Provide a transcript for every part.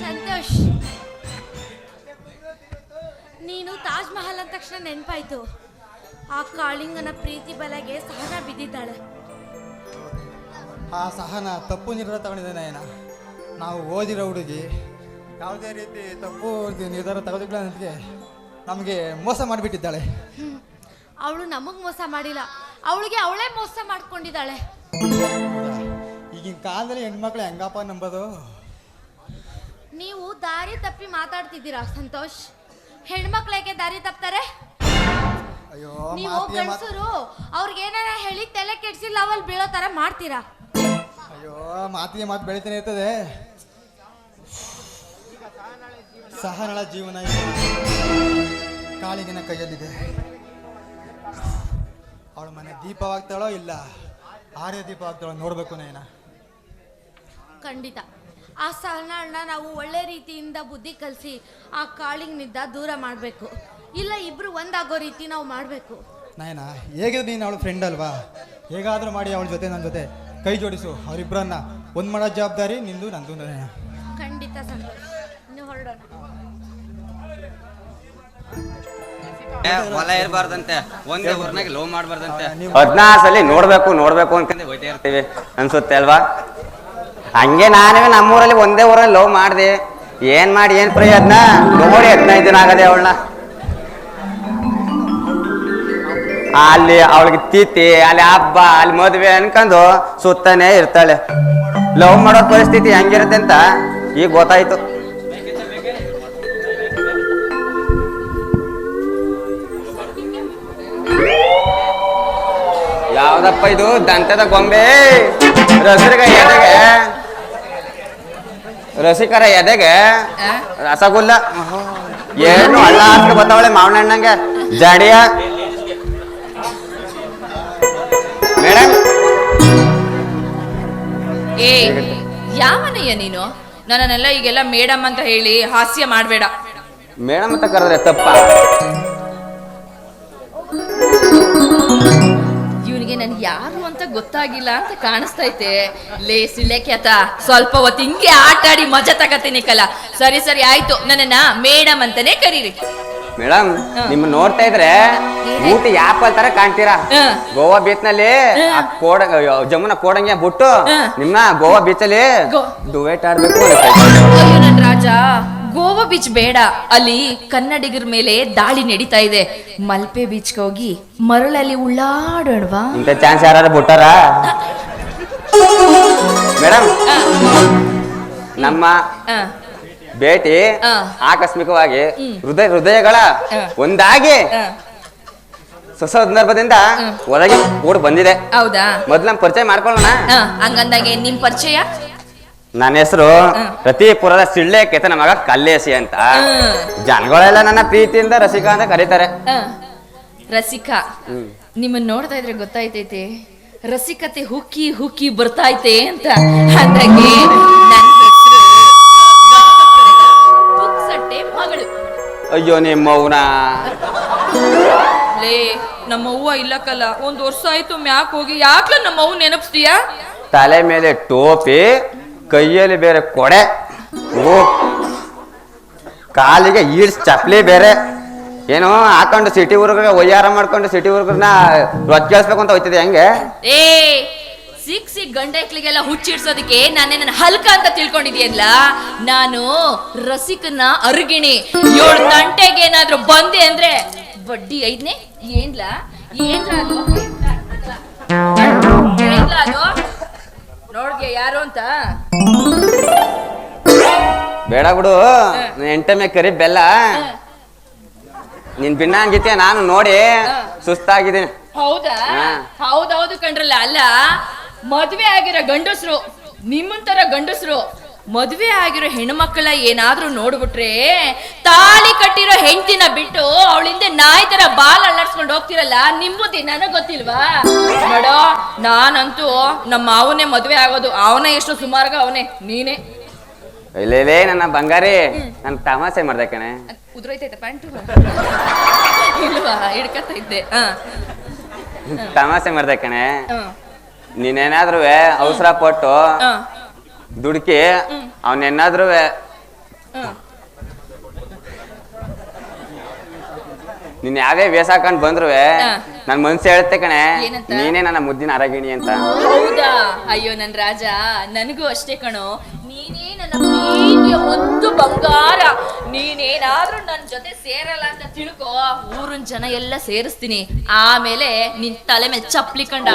ಸಂತೋಷ್ ನೀನು ತಾಜ್ ಮಹಲ್ ಅಂದ ತಕ್ಷಣ ನೆನಪಾಯ್ತು. ಆ ಕಾಳಿಂಗನ ಪ್ರೀತಿ ಬಲಗೆ ಸಹನ ಬಿದ್ದಿದ್ದಾಳೆ. ಆ ಸಹನ ತಪ್ಪು ನಿರ್ಧಾರ ತಗೊಂಡಿದ್ದಾನೆ ಏನ ನಾವು ಓದಿರೋ ಹುಡುಗಿ ಯಾವುದೇ ರೀತಿ ತಪ್ಪು ನಿರ್ಧಾರ ತಗೋದಿಲ್ಲ ನನಗೆ ನಮಗೆ ಮೋಸ ಮಾಡಿಬಿಟ್ಟಿದ್ದಾಳೆ. ಅವಳು ನಮಗ್ ಮೋಸ ಮಾಡಿಲ್ಲ ಅವಳಿಗೆ ಅವಳೇ ಮೋಸ ಮಾಡ್ಕೊಂಡಿದ್ದಾಳೆ. ಈಗಿನ ಕಾಲದಲ್ಲಿ ಹೆಣ್ಮಕ್ಳು ಹೆಂಗಪ್ಪ ನಂಬೋದು? ನೀವು ದಾರಿ ತಪ್ಪಿ ಮಾತಾಡ್ತಿದ್ದೀರಾ ಸಂತೋಷ್? ಹೆಣ್ಮಕ್ಳಿಗೆ ದಾರಿ ತಪ್ತಾರೆ? ಅಯ್ಯೋ ನೀವು ಮಾತಿಗೆ ಮಾತು ಗಂಡಸರು ಅವ್ರಿಗೆ ಏನಾರ ಹೇಳಿ ತಲೆ ಕೆಡಿಸಿಲ್ಲ ಅವಲ್ಲಿ ಬೀಳೋ ತರ ಮಾಡ್ತೀರಾ? ಅಯ್ಯೋ ಮಾತಿಗೆ ಮಾತು ಬೆಳಿತಾನೆ ಇರ್ತದೆ. ಸಹನಳ ಜೀವನ ಈಗ ಕಾಳಿಗಿನ ಕೈಯಲ್ಲಿದೆ. ಅವಳ ಮನೆ ದೀಪವಾಗ್ತಾಳೋ ಇಲ್ಲ ಆರ್ಯ ದೀಪವಾಗ್ತಾಳೋ ನೋಡ್ಬೇಕು ನಯನ. ಖಂಡಿತ. ಆ ಸಹನಾಳನ್ನ ನಾವು ಒಳ್ಳೆ ರೀತಿಯಿಂದ ಬುದ್ಧಿ ಕಲಿಸಿ ಆ ಕಾಳಿಂಗ್ನಿಂದ ದೂರ ಮಾಡಬೇಕು. ಇಲ್ಲ ಇಬ್ಬರು ಒಂದಾಗೋ ರೀತಿ ನಾವು ಮಾಡಬೇಕು. ನಾಯನ ಹೇಗಿದ್ರು ನೀನು ಅವಳು ಫ್ರೆಂಡ್ ಅಲ್ವಾ? ಹೇಗಾದರೂ ಮಾಡಿ ಅವಳ ಜೊತೆ ನನ್ನ ಜೊತೆ ಕೈ ಜೋಡಿಸು. ಅವರಿಬ್ಬರನ್ನ ಒಂದು ಮಾಡೋ ಜವಾಬ್ದಾರಿ ನಿಂದು ನಂದು ನಯನ. ಖಂಡಿತ ಸಂತೋಷ್. ಇನ್ನು ಹೊರಡೋಣ. ಏ, ಹೊಲ ಇರಬಾರ್ದಂತೆ ಒಂದೇ ಊರ್ನಾಗ ಲವ್ ಮಾಡಬಾರ್ದಂತೆ. ನೀವು ಹದ್ನಾರು ಸಲ ನೋಡ್ಬೇಕು ನೋಡ್ಬೇಕು ಅನ್ಕೊಂಡೆ ಹೋಯ್ತಾ ಇರ್ತೀವಿ. ಅನ್ಸುತ್ತೆ ಅಲ್ವಾ? ಹಂಗೆ ನಾನೇ ನಮ್ಮೂರಲ್ಲಿ ಒಂದೇ ಊರಲ್ಲಿ ಲವ್ ಮಾಡಿದೆ. ಏನ್ ಮಾಡಿ, ಏನ್ ಪ್ರಯತ್ನ? ನೋಡಿ ಹದಿನೈದು ದಿನ ಆಗದೆ ಅವಳನ್ನ. ಅಲ್ಲಿ ಅವಳಿಗೆ ತಿಥಿ, ಅಲ್ಲಿ ಹಬ್ಬ, ಅಲ್ಲಿ ಮದುವೆ ಅನ್ಕೊಂಡು ಸುತ್ತಾನೆ ಇರ್ತಾಳೆ. ಲವ್ ಮಾಡೋ ಪರಿಸ್ಥಿತಿ ಹೆಂಗಿರುತ್ತೆ ಅಂತ ಈಗ ಗೊತ್ತಾಯ್ತು. ಯಾವ್ದಪ್ಪ ಇದು ದಂತದ ಗೊಂಬೆ? ರಸರಿಗೆ ಎದೆಗೆ? ರಸಿಕರ ಎದೆಗೆ? ರಸಗುಲ್ಲ? ಏನು ಅಲ್ಲ ಅಂತ ಬತ್ತವಳೆ ಮಾವನ ಜಾಡಿಯ? ಮೇಡಂ? ಮೇಡಮ್ ಏ ಯಾವನಯ್ಯ ನೀನು? ನನ್ನನ್ನೆಲ್ಲ ಈಗೆಲ್ಲ ಮೇಡಮ್ ಅಂತ ಹೇಳಿ ಹಾಸ್ಯ ಮಾಡಬೇಡ. ಮೇಡಮ್ ಅಂತ ಕರೆದ್ರೆ ತಪ್ಪ? ಇವನಿಗೆ ನನ್ ಯಾರು ಅಂತ ಗೊತ್ತಾಗಿಲ್ಲ ಅಂತ ಕಾಣಿಸ್ತೈತೆ. ಲೇ ಸಿಳ್ಳೆಕ್ಯಾತ ಸ್ವಲ್ಪ ಹೊತ್ತು ಹಿಂಗೆ ಆಟ ಆಡಿ ಮಜಾ ತಗತೀನಿ ಕಲ. ಸರಿ ಸರಿ ಆಯ್ತು. ನನ್ನನ್ನ ಮೇಡಮ್ ಅಂತಾನೆ ಕರೀರಿ. ಮೇಡಮ್ ನಿಮ್ ನೋಡ್ತಾ ಇದ್ರೆ ಊಟ ಯಾಪಲ್ ತರ ಕಾಣ್ತೀರಾ? ಗೋವಾ ಬೀಚ್ನಲ್ಲಿ ಕೋಡ ಜಮುನ ಕೋಡಂಗೆ ಬಿಟ್ಟು ನಿಮ್ಮ ನಿಮ್ನ ಗೋವಾ ಬೀಚ್ ಅಲ್ಲಿ ಡುವೇಟ್ ಆಡ್ಬೇಕು ರಾಜ. ಗೋವಾ ಬೀಚ್ ಬೇಡ. ಅಲ್ಲಿ ಕನ್ನಡಿಗರ ಮೇಲೆ ದಾಳಿ ನಡೀತಾ ಇದೆ. ಮಲ್ಪೆ ಬೀಚ್ಗೆ ಹೋಗಿ ಮರಳಲ್ಲಿ ಉಳ್ಳಾಡೋಣವಾ? ಇಂಥ ಚಾನ್ಸ್ ಯಾರು ಬಿಟ್ಟಾರ? ಮೇಡಮ್ ನಮ್ಮ ಆ, ಭೇಟಿ. ಆಕಸ್ಮಿಕವಾಗಿ ಹೃದಯ ಹೃದಯಗಳ. ಒಂದಾಗಿ ಆ, ಹೊಸ ಸಂದರ್ಭದಿಂದ ಹೊರಗೆ ಓಡ್ ಬಂದಿದೆ. ಹೌದಾ? ಮೊದ್ಲು ನಮ್ ಪರಿಚಯ ಮಾಡ್ಕೊಳ್ಳೋಣ. ಆ, ಹಂಗಂದಾಗೆ ನಿಮ್ ಪರಿಚಯ? ನನ್ನ ಹೆಸರು ಪ್ರತಿ ರತಿಪುರದ ಸಿಳ್ಳೆ ನಮ್ಮ ಮಗ ಕಲ್ಲೇಸಿ ಅಂತ. ಜನಗಳೆಲ್ಲ ನನ್ನ ಪ್ರೀತಿಯಿಂದ ರಸಿಕಾ ಅಂತ ಕರೀತಾರೆ ರಸಿಕಾ. ನಿಮ್ಮನ್ನ ನೋಡ್ತಾ ಇದ್ರೆ ಗೊತ್ತಾಯ್ತೈತೆ. ರಸಿಕತೆ ಹುಕ್ಕಿ ಹುಕ್ಕಿ ಬರ್ತೈತೆ ಅಂತ. ಹಾಗಾಗಿ ನನ್ನ ಹೆಸರು ಪುಕ್ಸಟ್ಟೆ ಮಗಳು. ಅಯ್ಯೋ ನಿಮ್ಮ ಮೌನ. ಲೇ ನಮ್ಮ ಅವ್ವ ಇಲ್ಲಕ್ಕಲ್ಲ. ಒಂದ್ ವರ್ಷ ಆಯ್ತು ಮ್ಯಾಕ್ ಹೋಗಿ. ಯಾಕ್ಲ ನಮ್ಮ ಅವ್ವ ನೆನಪಿಸ್ತೀಯಾ? ತಲೆ ಮೇಲೆ ಟೋಪಿ ಕೈಯಲ್ಲಿ ಬೇರೆ ಕೊಡೆ. ಓ, ಕಾಲಿಗೆ ಈಡ್ಸ್ ಚಪ್ಲಿ ಬೇರೆ. ಏನೋ ಹಾಕೊಂಡು ಸಿಟಿ ಊರ್ಗ ಒಯ್ಯಾರ ಮಾಡ್ಕೊಂಡು ಸಿಟಿ ಹುಡುಗರನ್ನ ರೊಕ್ಕ ಕೇಳಿಸ್ಬೇಕು ಅಂತ ಹೋಯ್ತಿದೆ, ಹೆಂಗೆ? ಏ ಸಿಕ್ ಸಿಕ್ ಗಂಡೈಕ್ಳಿಗೆಲ್ಲ ಹುಚ್ಚಿಡ್ಸೋದಕ್ಕೆ ನಾನೇ ನನ್ನ ಹಲ್ಕ ಅಂತ ತಿಳ್ಕೊಂಡಿದ್ಯಲ್ಲ? ನಾನು ರಸಿಕನ ಅರ್ಗಿಣಿ. ಏಳು ಗಂಟೆಗೆ ಏನಾದ್ರೂ ಬಂದೆ ಅಂದ್ರೆ ಬಡ್ಡಿ ಐದನೇ? ಏನ್ಲಾ? ಏನ್ಲಾ ಅದು? ಏನ್ಲಾ ಅದು? ನೋಡ್ಗೆ ಯಾರು ಅಂತ? ಬೇಡ ಬಿಡು. ಎಂಟಮೆ ಕರಿ ಬೆಲ್ಲ. ನಿನ್ ಭಿನ್ನ ಹಂಗಿತ್ತೆ ನಾನು ನೋಡಿ ಸುಸ್ತಾಗಿದ್ದೀನಿ. ಹೌದಾ. ಹೌದೌದು ಕಂಡ್ರಲ್ಲ ಅಲ್ಲ ಮದ್ವೆ ಆಗಿರೋ ಗಂಡಸ್ರು ನಿಮ್ಮಂತರ ಗಂಡಸ್ರು ಮದ್ವೆ ಆಗಿರೋ ಹೆಣ್ಮಕ್ಕಳ ಏನಾದ್ರೂ ನೋಡ್ಬಿಟ್ರೆ ತಾಳಿ ಕಟ್ಟಿರೋ ಹೆಂಡತಿನ ಬಿಟ್ಟು ಅವಳಿಂದ ನಾಯಿ ತರ ಬಾಲ್ ಅಲ್ಲಾಡ್ಸ್ಕೊಂಡು ಹೋಗ್ತಿರಲ್ಲ ನಿಮ್ಮದಿ ನನಗ್ ಗೊತ್ತಿಲ್ವಾ? ನೋಡೋ ನಾನಂತೂ ನಮ್ಮ ಮಾವನೇ ಮದ್ವೆ ಆಗೋದು ಅವನ ಎಷ್ಟು ಸುಮಾರಾಗ ಅವನೇ ನೀನೇ. ಇಲ್ಲೇ ನನ್ನ ಬಂಗಾರಿ ನನ್ ತಮಾಸೆ ಮಾಡ್ದೆ ಕಣೆ. ಉದ್ರೋಯ್ತೈತೆ ಪ್ಯಾಂಟು ಇಲ್ವಾ ಹಿಡ್ಕತ್ತ ಇದ್ದೆ ಹಾ. ತಮಾಷೆ ಮಾಡ್ದೆ ಕಣೆ. ನೀನೇನಾದ್ರೂ ಅವಸರ ಪಟ್ಟು ದುಡುಕಿ ಅವನೇನಾದ್ರೂ ನೀನ್ ಯಾವ್ದೇ ಯಾವೇ ವೇಷ ಹಾಕೊಂಡ್ ಬಂದ್ರು. ನನ್ ಮನ್ಸು ಹೇಳುತ್ತೆ ಕಣೆ. ನೀನೇ ನನ್ನ ಮುದ್ದಿನ ಅರಗಿಣಿ ಅಂತ. ಹೌದಾ? ಅಯ್ಯೋ ನನ್ ರಾಜ ನನಗೂ ಅಷ್ಟೇ ಕಣೋ. ನೀನೇ ನನ್ನ ಪ್ರೀತಿಯ ಒಂದು ಬಂಗಾರ. ನೀನೇನಾದ್ರೂ ನನ್ ಜೊತೆ ಸೇರಲ್ಲ ಅಂತ ತಿಳ್ಕೋ. ಊರಿನ ಜನ ಎಲ್ಲ ಸೇರಿಸ್ತೀನಿ. ಆಮೇಲೆ ನಿನ್ ತಲೆ ಮೇಲೆ ಚಪ್ಲಿ ಕಂಡ.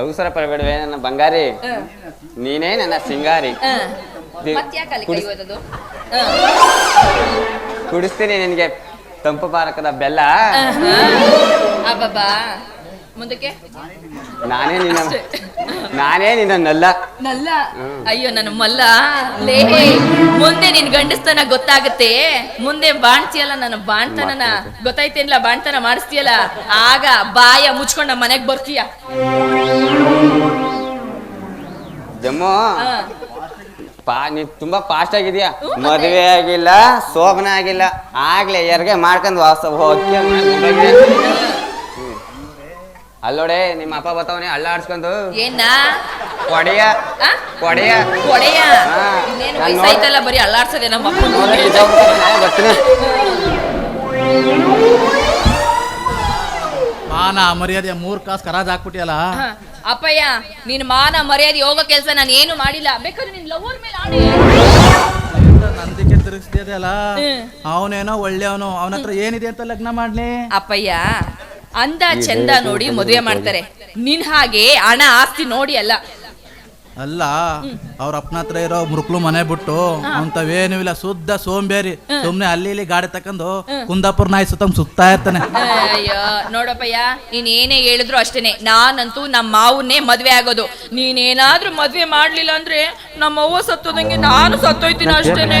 ಅವಸರ ಪಡಬೇಡವೆ ನನ್ನ ಬಂಗಾರಿ. ನೀನೇ ನನ್ನ ಸಿಂಗಾರಿ. ಕುಡಿಸ್ತೀನಿ ನಿನ್ಗೆ ತಂಪು ಪಾರಕದ ಬೆಲ್ಲ. ಮುಂದಕ್ಕೆ? ನಾನೇ ನಿನ್ನ ನಾನೇ ನಿನ್ನ ನಲ್ಲ. ನಲ್ಲ? ಅಯ್ಯೋ ನನ್ನ ಮಲ್ಲ. ಲೇ ಮುಂದೆ ನಿನ್ ಗಂಡಸ್ತನ ಗೊತ್ತಾಗತ್ತೆ. ಮುಂದೆ ಬಾಣ್ತಿಯಲ್ಲ ನನ್ನ ಬಾಣ್ತನನ. ಗೊತ್ತಾಯ್ತೇನಿಲ್ಲ ಬಾಣ್ತನ ಮಾಡಿಸ್ತೀಯಲ್ಲ? ಆಗ ಬಾಯ ಮುಚ್ಕೊಂಡ ಮನೆಗ್ ಬರ್ತೀಯ. ಜಮ್ಮು ಪಾ ನೀ ತುಂಬಾ ಫಾಸ್ಟ್ ಆಗಿದ್ಯಾ? ಮದುವೆ ಆಗಿಲ್ಲ ಶೋಭನ ಆಗಿಲ್ಲ. ಆಗ್ಲೇ ಎರ್ಗೆ ಮಾಡ್ಕೊಂಡ್ ವಾಸ ಹೋಗ್ಯ ಅಲ್ಲೋಡೆ ನಿಮ್ಮ ಅಪ್ಪ ಬತ್ತವನೇ ಹಳ್ಳ ಆಡ್ಸ್ಕೊಂಡು. ಏನ್ನ? ಕೊಡೆಯ. ಆ? ಕೊಡೆಯ. ಕೊಡೆಯ? ಹಾ. ಇನ್ನೇನು ನಾನ್ ಬರೀ ಅಳ್ಳಾಡ್ಸದೆ ನಮ್ಮ ನಾನೇ ಬರ್ತೀನಿ ಮಾನ ಮರ್ಯಾದೆ ಮೂರ್ ಕಾಸ್ ಕರಾಜ್ ಹಾಕ್ಬಿಟ್ಟಿಯಲ್ಲ? ಹ, ಅಪ್ಪಯ್ಯ ನಿನ್ ಮಾನ ಮರ್ಯಾದೆ ಹೋಗೋ ಕೆಲಸ ನಾನು ಏನು ಮಾಡಿಲ್ಲ. ಬೇಕಾದ್ರೆ ನಿನ್ ಲವರ್ ಮೇಲೆ ಆಡಿ ನಂದಿಕೆ ತಿರುಗಿಸ್ತಿದೆಯಲ್ಲ? ಹ್ಮ್. ಅವನೇನೋ ಒಳ್ಳೆಯವನು ಅವನ ಹತ್ರ ಏನಿದೆ ಅಂತ ಲಗ್ನ ಮಾಡ್ಲಿ? ಅಪ್ಪಯ್ಯ ಅಂದ ಚಂದ ನೋಡಿ ಮದುವೆ ಮಾಡ್ತಾರೆ. ನಿನ್ ಹಾಗೆ ಹಣ ಆಸ್ತಿ ನೋಡಿ ಅಲ್ಲ. ಅಲ್ಲ ಅವ್ರ ಅಪ್ಪನ ಹತ್ರ ಇರೋ ಮುರುಕ್ಲು ಮನೆ ಬಿಟ್ಟು ಅಂತವೇನು ಇಲ್ಲ ಶುದ್ಧ ಸೋಂಬೇರಿ. ಸುಮ್ನೆ ಅಲ್ಲಿ ಇಲ್ಲಿ ಗಾಡಿ ತಕೊಂಡು ಕುಂದಾಪುರ ನಾಯಿ ಸುತ್ತ ಸುತ್ತಾ ಇರ್ತಾನೆ. ಅಯ್ಯೋ ನೋಡಪ್ಪಯ್ಯ ನೀನ್ ಏನೇ ಹೇಳಿದ್ರು ಅಷ್ಟೇನೆ. ನಾನಂತೂ ನಮ್ಮ ಮಾವನ್ನೇ ಮದ್ವೆ ಆಗೋದು. ನೀನೇನಾದ್ರೂ ಮದ್ವೆ ಮಾಡ್ಲಿಲ್ಲ ಅಂದ್ರೆ ನಮ್ಮ ಅವ್ವ ಸತ್ತೋದಂಗೆ ನಾನು ಸತ್ತೋಯ್ತೀನಿ ಅಷ್ಟೇನೆ.